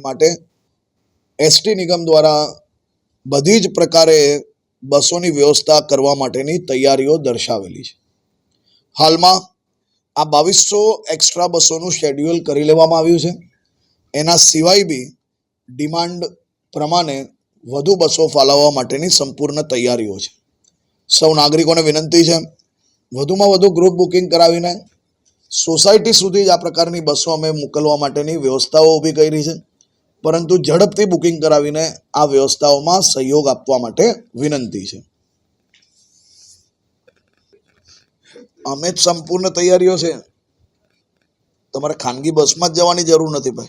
માટે એસટી નિગમ દ્વારા બધી જ પ્રકારે બસોની વ્યવસ્થા કરવા માટેની તૈયારીઓ દર્શાવેલી છે. હાલમાં આ બાવીસો એક્સ્ટ્રા બસોનું શેડ્યુલ કરી લેવામાં આવ્યું છે. એના સિવાય બી ડિમાન્ડ પ્રમાણે વધુ બસો ફાળવવા માટેની સંપૂર્ણ તૈયારીઓ છે. સૌ નાગરિકોને વિનંતી છે, વધુમાં વધુ ગ્રુપ બુકિંગ કરાવીને સોસાયટી સુધી જ આ પ્રકારની બસો અમે મોકલવા માટેની વ્યવસ્થાઓ ઊભી કરી છે. પરંતુ ઝડપથી બુકિંગ કરાવીને આ વ્યવસ્થાઓમાં સહયોગ આપવા માટે વિનંતી છે. અમે જ સંપૂર્ણ તૈયારીઓ છે. તમારે ખાનગી બસમાં જ જવાની જરૂર નથી ભાઈ.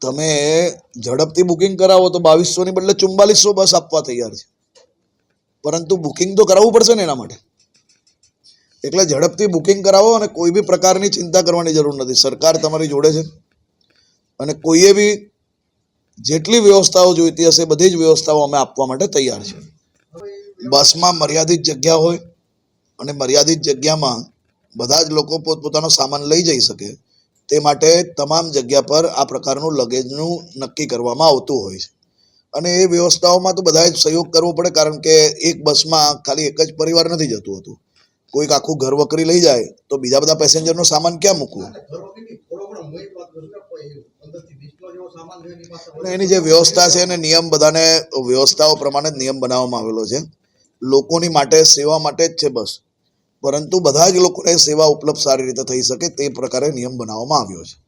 તમે ઝડપથી બુકિંગ કરાવો તો બાવીસોની બદલે ચુમ્બાલીસો બસ આપવા તૈયાર છે. પરંતુ બુકિંગ તો કરાવવું પડશે ને એના માટે. એટલે ઝડપથી બુકિંગ કરાવો અને કોઈ બી પ્રકારની ચિંતા કરવાની જરૂર નથી. સરકાર તમારી જોડે છે. અને કોઈએ બી જેટલી વ્યવસ્થાઓ જોઈતી હશે, બધી જ વ્યવસ્થાઓ અમે આપવા માટે તૈયાર છે. બસમાં મર્યાદિત જગ્યા હોય અને મર્યાદિત જગ્યામાં બધા જ લોકો પોતપોતાનો સામાન લઈ જઈ શકે, તે માટે તમામ જગ્યા પર આ પ્રકારનું લગેજનું નક્કી કરવામાં આવતું હોય છે. અને એ વ્યવસ્થાઓમાં તો બધાએ સહયોગ કરવો પડે, કારણ કે એક બસમાં ખાલી એક જ પરિવાર નથી જતું હતું. કોઈક આખું ઘર વકરી લઈ જાય, તો બીજા બધા પેસેન્જરનો સામાન ક્યાં મૂકવું? એની જે વ્યવસ્થા છે એને નિયમ બધાને, વ્યવસ્થાઓ પ્રમાણે જ નિયમ બનાવવામાં આવેલો છે. લોકોની માટે, સેવા માટે જ છે બસ. પરંતુ બધા જ લોકોને સેવા ઉપલબ્ધ સારી રીતે થઈ શકે તે પ્રકારે નિયમ બનાવવામાં આવ્યો છે.